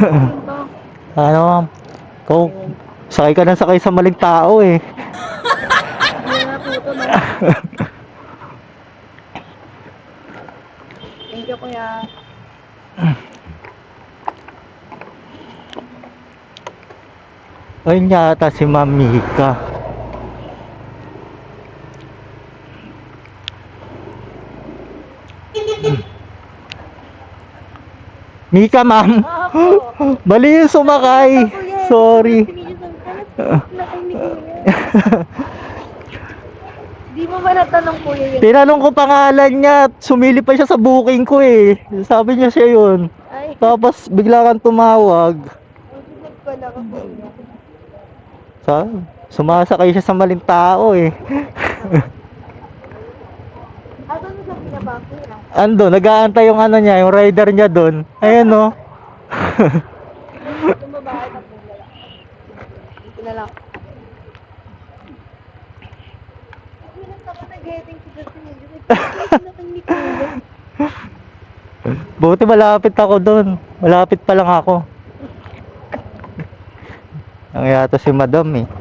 Ano? Ikaw, sakay ka na sakay sa maling tao eh. Thank you, kuya. Ayun yata si Ma'am Mika. Mika, ma'am. Mali yung sumakay. Sorry. Di mo ba natanong kuya yun? Tinanong ko pangalan niya at sumili pa siya sa booking ko eh. Sabi niya siya yun. Ay, Tapos bigla kang tumawag. Sa, sumasakay siya sa maling tao eh. Ah, doon sa pinabako na. Ando, nag-aantay yung ano niya, yung rider niya doon. Ni kuya. Buti malapit ako doon. Malapit pa lang ako. Ang yata si madam eh.